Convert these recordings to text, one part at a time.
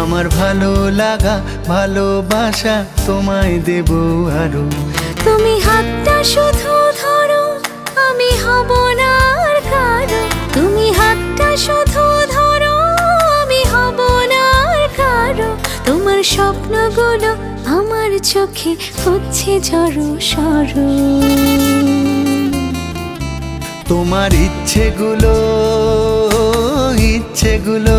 আমার ভালো লাগা ভালোবাসা তোমায় দেব আরও। তুমি হাতটা শুধু ধরো আমি হব না আর কারও। তুমি হাতটা শুধু ধরো আমি হব না আর কারও। তোমার স্বপ্নগুলো আমার চোখে হচ্ছে জড়ো সরো। তোমার ইচ্ছেগুলো ইচ্ছেগুলো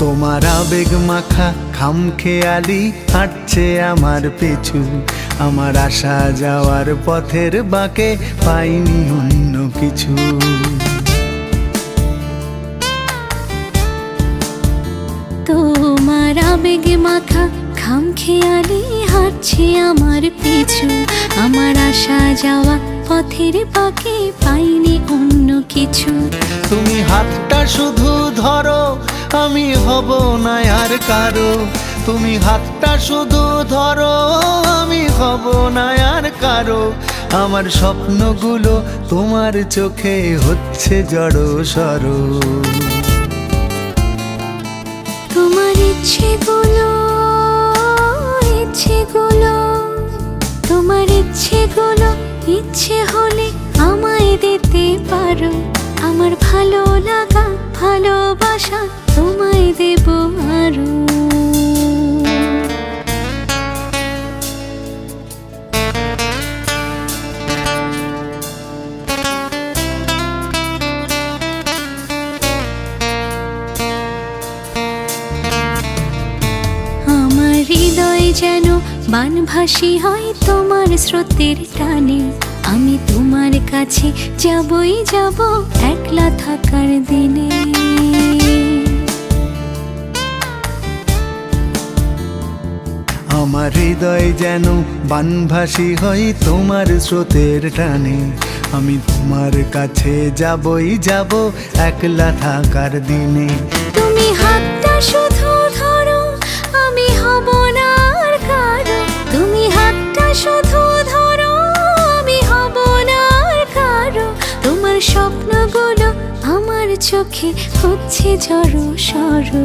তোমার আবেগ মাখা খাম খেয়ালি হাঁটছে আমার পিছু। আমার আসা যাওয়ার পথের বাঁকে পাইনি অন্য কিছু। তোমার আবেগে মাখা খাম খেয়ালি হাঁটছে আমার পিছু। আমার আসা যাওয়া পথের পাকে পাইনি অন্য কিছু। তুমি হাতটা শুধু ধরো আমি হব না আর কারও। তুমি হাতটা শুধু ধরো, আমি হব না আর কারও। আমার স্বপ্নগুলো তোমার চোখে হচ্ছে জড়ো সরো। তোমার ইচ্ছেগুলো ইচ্ছেগুলো, তোমার ইচ্ছেগুলো, ইচ্ছে হলে আমায় দিতে পারো। আমার ভালো লাগা, ভালোবাসা তোমায় দেব আরও। আমার হৃদয় যেন বানভাসী হয় তোমার স্রোতের টানে। আমি তোমার কাছে যাবই, যাব একলা থাকার দিনে। আমার হৃদয় যেন বানভাসী হয় তোমার স্রোতের টানে। আমি তোমার কাছে যাবই, যাব একলা থাকার দিনে। তুমি হাতটা শুধু ধরো, আমি হব না আর কারও। তুমি হাতটা শুধু ধরো, আমি হব না আর কারও। তোমার স্বপ্নগুলো আমার চোখে হচ্ছে জড়ো সরো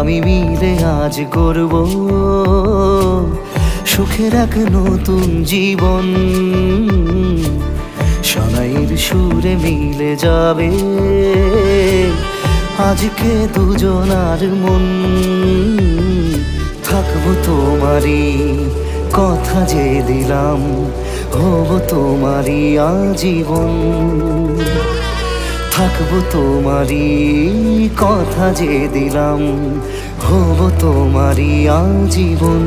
আমি মিলে আজ করব। সুখের এক নতুন জীবন। সনাইয়ের সুরে মিলে যাবে। আজকে দুজনার মন। থাকব তোমারই কথা যে দিলাম, হব তোমারই আজীবন। থাকব তোমারই কথা যে দিলাম হব তোমারই আজীবন।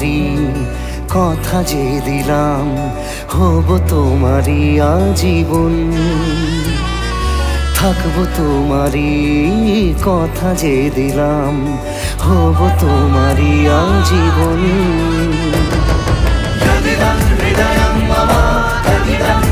তোমারই কথা যে দিলাম, হব তোমারই আজীবন। থাকব তোমারই কথা যে দিলাম, হব তোমারই আজীবন। ভাবিনি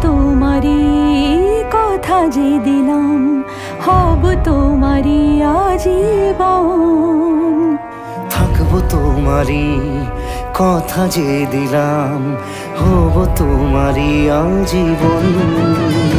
তোমারই কথা যে দিলাম, হব তোমারই আজীবন। থাকব তোমারি কথা যে দিলাম, হব তোমারই আজীবন।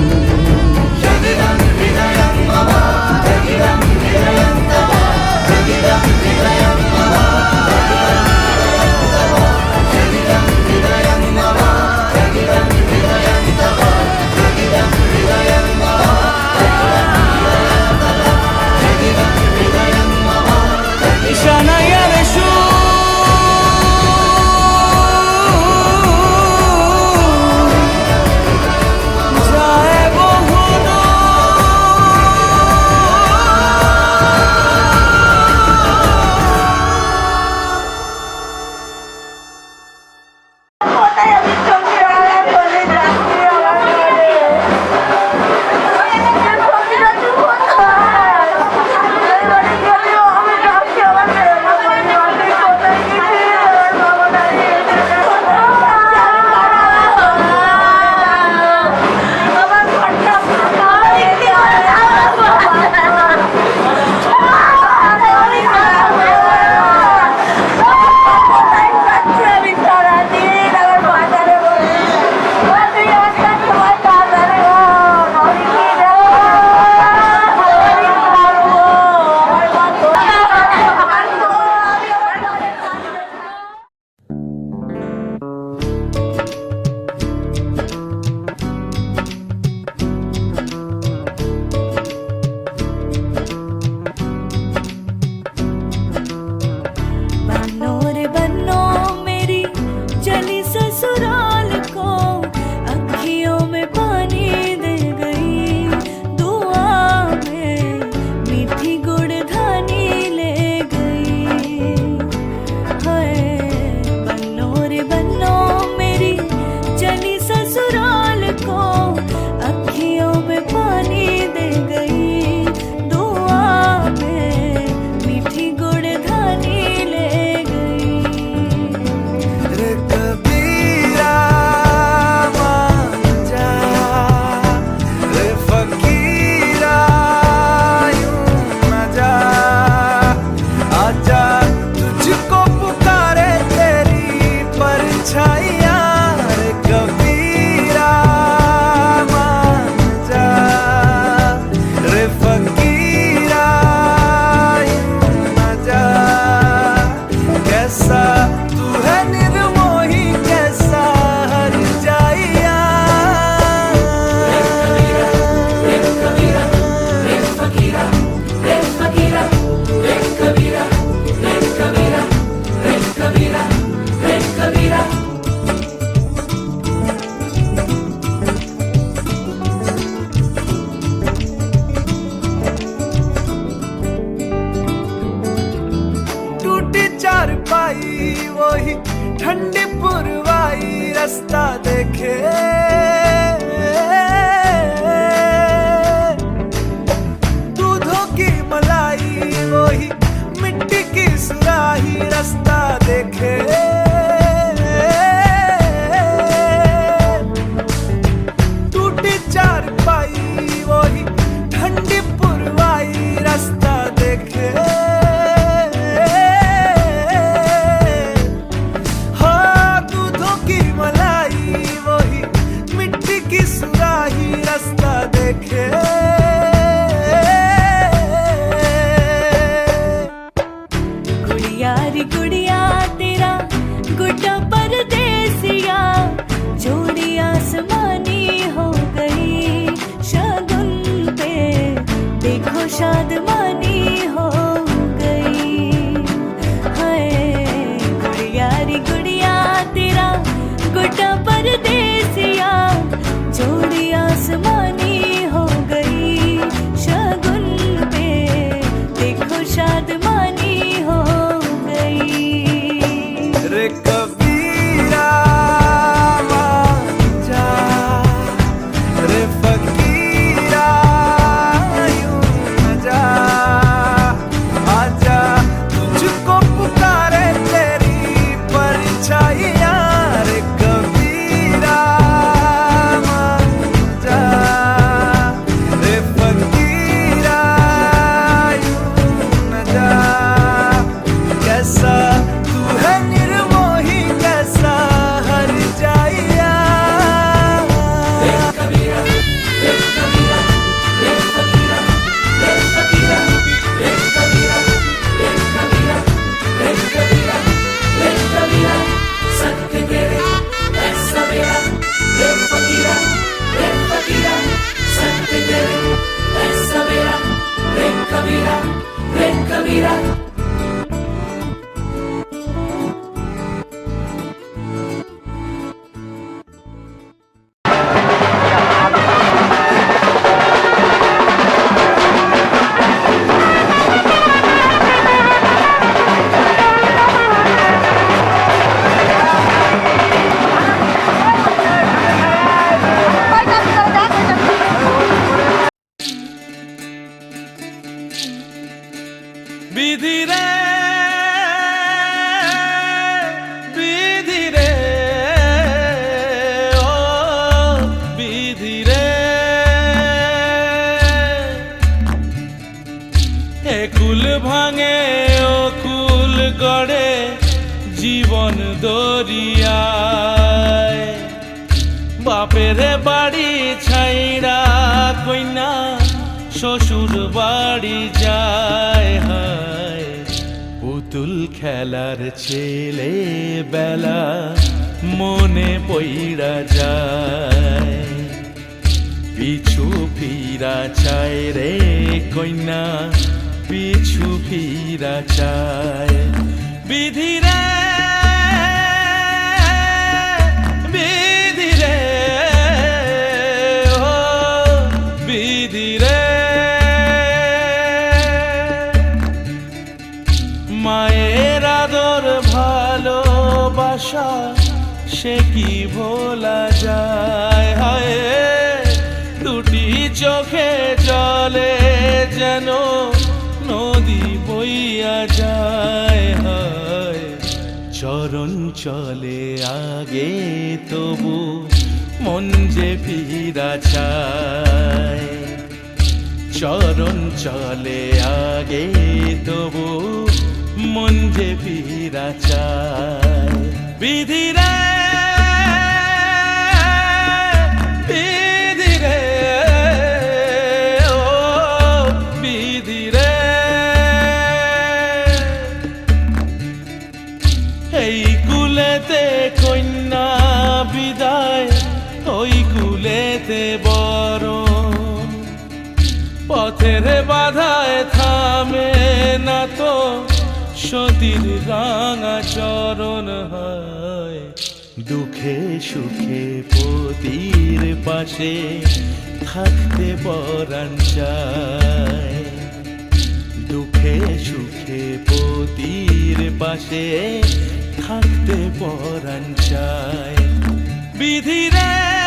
şadım খেলার ছেলে বেলা মনে পইরা যায়। পিছু ফিরা চায় রে কন্যা পিছু ফিরা চায়। বিধিরা যায় হয়। চরণ চলে আগে তবু মন যে ফিরা চায়। চরণ চলে আগে তবু মন যে ফিরা চায়। বিধিরে সতীর রাঙা চরণ হয়। দুঃখে সুখে পতির পাশে থাকতে পরাণ দুঃখে সুখে পতির পাশে থাকতে পরাণ চায়। বিধিরে